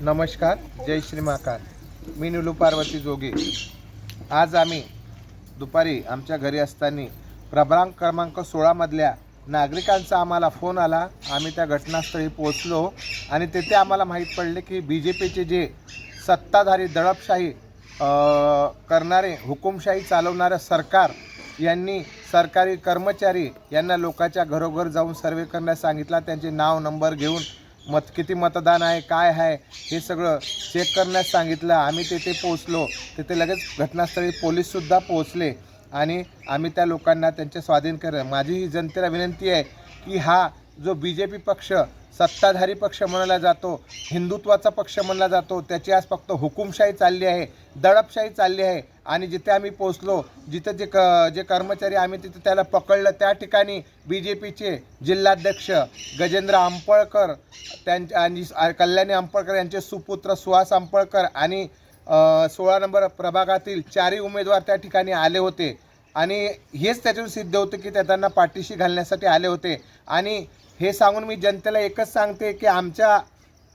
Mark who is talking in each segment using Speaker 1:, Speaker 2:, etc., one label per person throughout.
Speaker 1: नमस्कार जय श्री महाकाल. मी निलू पार्वती जोगे. आज आम्ही दुपारी आमच्या घरी असताना प्रभाग क्रमांक सोळामधल्या नागरिकांचा आम्हाला फोन आला. आम्ही त्या घटनास्थळी पोहोचलो आणि तेथे आम्हाला माहीत पडले की बी जे पीचे जे सत्ताधारी दडपशाही करणारे हुकुमशाही चालवणारं सरकार यांनी सरकारी कर्मचारी यांना लोकांच्या घरोघर जाऊन सर्वे करण्यास सांगितला. त्यांचे नाव नंबर घेऊन मत किती मतदान आहे काय आहे हे सगळं चेक करण्यास सांगितलं. आम्ही तेथे पोहोचलो. तिथे लगेच घटनास्थळी पोलीससुद्धा पोहोचले. आणि आम्ही त्या लोकांना त्यांचे स्वाधीन कर माझी ही जनतेला विनंती आहे की हा जो बी जे पी पक्ष सत्ताधारी पक्ष म्हणला जातो हिंदुत्वाचा पक्ष म्हणला जातो त्याची आज फक्त हुकुमशाही चालली आहे दडपशाही चालली आहे. आणि जिथे आम्ही पोचलो जिथं जे क जे कर्मचारी आम्ही तिथं त्याला पकडलं त्या ठिकाणी बी जे पीचे जिल्हाध्यक्ष गजेंद्र आंपळकर त्यांच्या आणि कल्याणी आंपळकर यांचे सुपुत्र सुहास आंपळकर आणि सोळा नंबर प्रभागातील चारही उमेदवार त्या ठिकाणी आले होते. आणि हेच त्याच्यातून सिद्ध होतं की ते त्यांना पाठीशी घालण्यासाठी आले होते. आणि हे सांगून मी जनतेला एकच सांगते की आमच्या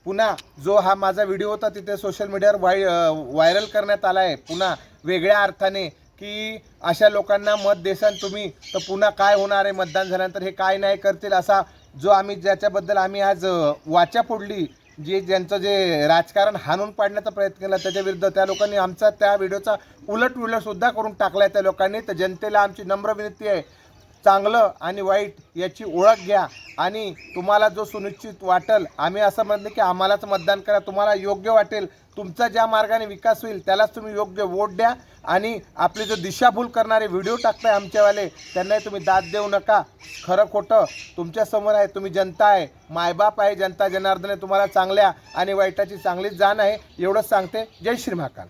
Speaker 1: पुन्हा जो हा माझा व्हिडिओ होता तिथे सोशल मीडियावर वाय व्हायरल करण्यात आला आहे. पुन्हा वेगळ्या अर्थाने की अशा लोकांना मत देसान तुम्ही तर पुन्हा काय होणार आहे? मतदान झाल्यानंतर हे काय नाही करतील? असा जो आम्ही ज्याच्याबद्दल आम्ही आज वाचा फोडली जे ज्यांचं जे राजकारण हाणून पाडण्याचा प्रयत्न केला त्याच्याविरुद्ध त्या लोकांनी आमचा त्या व्हिडिओचा उलट सुद्धा करून टाकला आहे त्या लोकांनी. तर जनतेला आमची नम्र विनंती आहे. चांगलं आणि वाईट याची ओळख घ्या. आणि तुम्हाला जो सुनिश्चित वाटेल आम्ही असं म्हणलं की आम्हालाच मतदान करा. तुम्हाला योग्य वाटेल तुमचा ज्या मार्गाने विकास होईल त्यालाच तुम्ही योग्य वोट द्या. आणि आपले जो दिशाभूल करणारे व्हिडिओ टाकताय आमच्यावाले त्यांनाही तुम्ही दाद देऊ नका. खरं खोटं तुमच्यासमोर आहे तुम्ही जनता आहे. मायबाप आहे जनता जनार्दन आहे तुम्हाला चांगल्या आणि वाईटाची चांगलीच जाण आहे. एवढंच सांगते. जय श्री महाकाल.